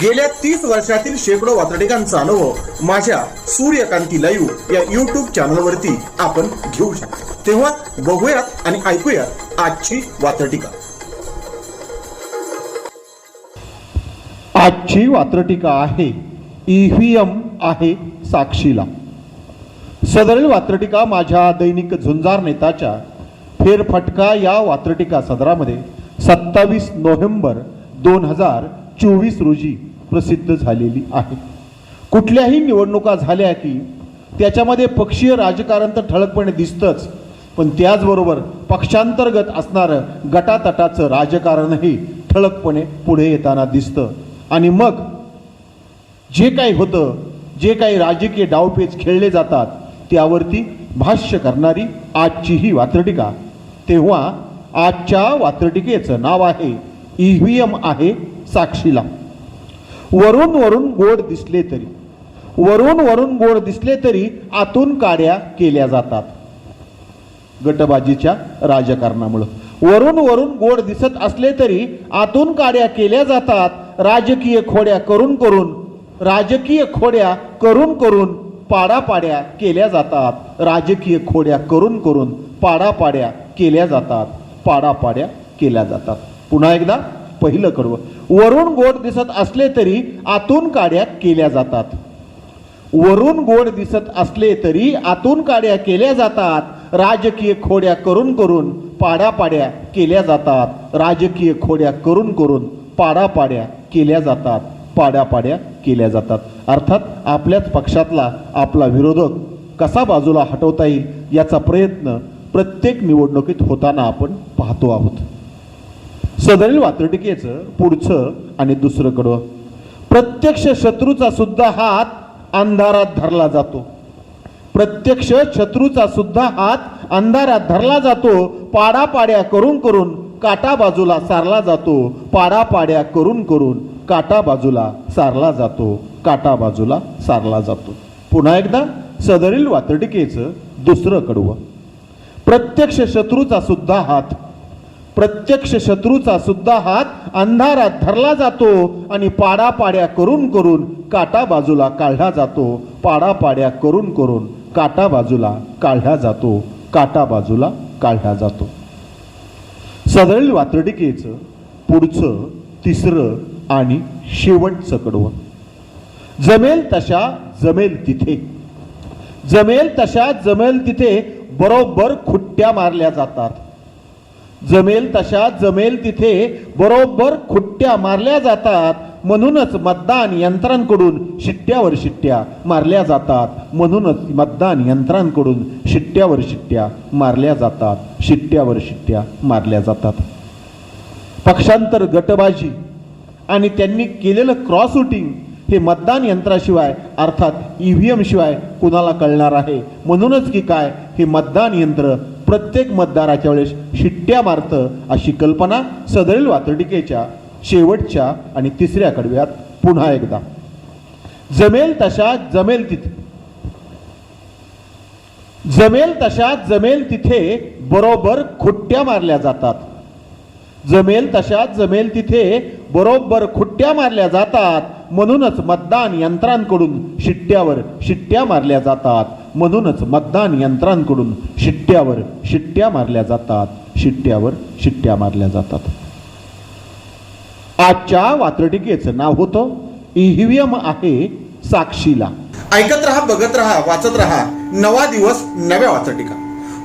गेल्या तीस वर्षातील शेकडो वातडिकांचा अनुभव माझ्या सूर्यकांती लाईव्ह या युट्यूब चॅनलवरती आपण घेऊ शकतो. तेव्हा बघूयात आणि ऐकूयात आजची वातडिका आजची वात्रटिका आहे ईव्हीएम आहे साक्षीला. सदरील वात्रटिका माझ्या दैनिक झुंजार नेताच्या फेरफटका या वात्रटिका सदरामध्ये सत्तावीस नोव्हेंबर दोन हजार चोवीस रोजी प्रसिद्ध झालेली आहे. कुठल्याही निवडणुका झाल्या की त्याच्यामध्ये पक्षीय राजकारण तर ठळकपणे दिसतंच पण त्याचबरोबर पक्षांतर्गत असणारं गटातटाचं राजकारणही ठळकपणे पुढे येताना दिसतं. आणि मग जे काही होतं जे काही राजकीय डावपेच खेळले जातात त्यावरती भाष्य करणारी आजची ही वात्रटिका. तेव्हा आजच्या वात्रटिकेचं नाव आहे ई व्ही एम आहे साक्षीला. वरून वरून गोड दिसले तरी. वरून वरून गोड दिसले तरी आतून काड्या केल्या जातात. गटबाजीच्या राजकारणामुळं. वरून वरून गोड दिसत असले तरी आतून काड्या केल्या जातात. राजकीय खोड्या करून करून राजकीय खोड्या करून करून पाडापाड्या केल्या जातात. राजकीय खोड्या करून करून पाडापाड्या केल्या जातात. पाडापाड्या केल्या जातात. पुन्हा एकदा पहिलं कडवं वरून गोड दिसत असले तरी आतून काड्या केल्या जातात. वरून गोड दिसत असले तरी आतून काड्या केल्या जातात. राजकीय खोड्या करून करून पाड्यापाड्या केल्या जातात. राजकीय खोड्या करून करून पाडापाड्या केल्या जातात. पाड्यापाड्या केल्या जातात. अर्थात आपल्याच पक्षातला आपला विरोधक कसा बाजूला हटवता येईल याचा प्रयत्न प्रत्येक निवडणुकीत होताना आपण पाहतो आहोत. सदरील वात्रटिकेचं पुढचं आणि दुसरं कडवं प्रत्यक्ष शत्रूचा सुद्धा हात अंधारात धरला जातो. प्रत्यक्ष शत्रूचा सुद्धा हात अंधारात धरला जातो. पाडापाड्या करून करून काटा बाजूला सारला जातो. पाडापाड्या करून करून काटा बाजूला सारला जातो. काटा बाजूला सारला जातो. पुन्हा एकदा सदरील वातडिकेचं दुसरं कडवं. प्रत्यक्ष शत्रूचा सुद्धा हात प्रत्यक्ष शत्रूचा सुद्धा हात अंधारात धरला जातो आणि पाडापाड्या करून करून काटा बाजूला काढला जातो. पाडापाड्या करून करून काटा बाजूला काढला जातो. काटा बाजूला काढला जातो. सदळील वातडिकेचं पुढचं तिसरं आणि शेवटचं कडवं. जमेल तशा जमेल तिथे. जमेल तशा जमेल तिथे बरोबर खुट्ट्या मारल्या जातात. जमेल तशा जमेल तिथे बरोबर खुट्ट्या मारल्या जातात म्हणूनच मतदान यंत्रांकडून शिट्ट्यावर शिट्ट्या मारल्या जातात म्हणूनच मतदान यंत्रांकडून शिट्ट्यावर शिट्ट्या मारल्या जातात शिट्ट्यावर शिट्ट्या मारल्या जातात. पक्षांतर गटबाजी आणि त्यांनी केलेलं क्रॉस वोटिंग हे मतदान यंत्राशिवाय अर्थात ई व्ही एमशिवाय कुणाला कळणार आहे? म्हणूनच की काय? हे मतदान यंत्र प्रत्येक मतदाराच्या वेळेस शिट्ट्या मारतं अशी कल्पना सदरील वातडिकेच्या शेवटच्या आणि तिसऱ्या कडव्यात पुन्हा एकदा. जमेल तशा जमेल तिथे. जमेल तशा जमेल तिथे बरोबर खुट्ट्या मारल्या जातात. जमेल तशा जमेल तिथे बरोबर खुट्ट्या मारल्या जातात. म्हणूनच मतदान यंत्रांकडून शिट्ट्यावर शिट्ट्या मारल्या जातात. म्हणूनच मतदान यंत्रांकडून शिट्ट्यावर शिट्ट्या मारल्या जातात. शिट्ट्यावर शिट्ट्या मारल्या जातात. आजच्या वात्रटिकेचं नाव होतं ईव्हीएम आहे साक्षीला. ऐकत रहा बघत रहा वाचत रहा. नवा दिवस नव्या वाचटिका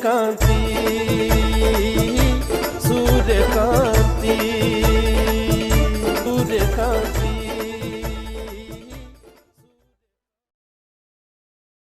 can't